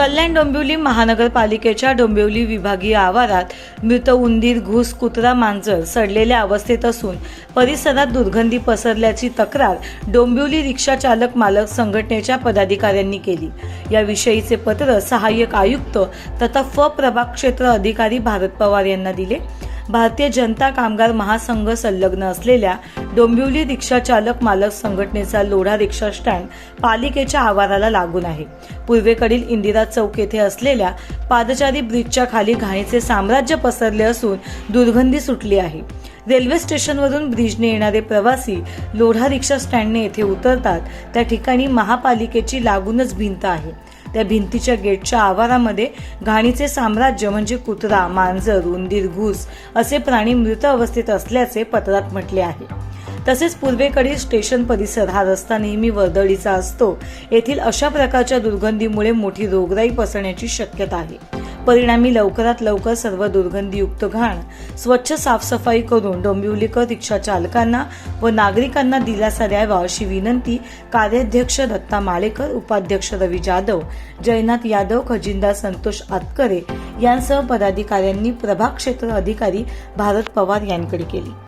कल्याण डोंबिवली महानगरपालिकेच्या डोंबिवली विभागीय आवारात मृत उंदीर घुस कुत्रा मांजर सडलेल्या अवस्थेत असून परिसरात दुर्गंधी पसरल्याची तक्रार डोंबिवली रिक्षा चालक मालक संघटनेच्या पदाधिकाऱ्यांनी केली. याविषयीचे पत्र सहाय्यक आयुक्त तथा फ प्रभाग क्षेत्र अधिकारी भारत पवार यांना दिले. भारतीय जनता कामगार महासंघ संलग्न असलेल्या डोंबिवली रिक्षा चालक मालक संघटनेचा लोढा रिक्षा स्टँड पालिकेच्या आवाराला लागून आहे. पूर्वेकडील इंदिरा चौक येथे असलेल्या पादचारी ब्रिजच्या खाली घाणीचे साम्राज्य पसरले असून दुर्गंधी सुटली आहे. रेल्वे स्टेशनवरून ब्रिजने येणारे प्रवासी लोढा रिक्षा स्टँडने येथे उतरतात. त्या ठिकाणी महापालिकेची लागूनच भिंत आहे. त्या भिंतीच्या गेटच्या आवारामध्ये घाणीचे साम्राज्य म्हणजे कुत्रा मांजर उंदीर घुस असे प्राणी मृत अवस्थेत असल्याचे पत्रात म्हटले आहे. तसेच पूर्वेकडील स्टेशन परिसर हा रस्ता नेहमी वर्दळीचा असतो. येथील अशा प्रकारच्या दुर्गंधीमुळे मोठी रोगराई पसरण्याची शक्यता आहे. परिणामी लवकरात लवकर सर्व दुर्गंधीयुक्त घाण स्वच्छ साफसफाई करून डोंबिवलीकर रिक्षा चालकांना व नागरिकांना दिलासा द्यावा अशी विनंती कार्याध्यक्ष दत्ता माळेकर उपाध्यक्ष रवी जाधव जयनाथ यादव खजिनदार संतोष आतकरे यांसह पदाधिकाऱ्यांनी प्रभाग क्षेत्र अधिकारी भारत पवार यांकडे केली.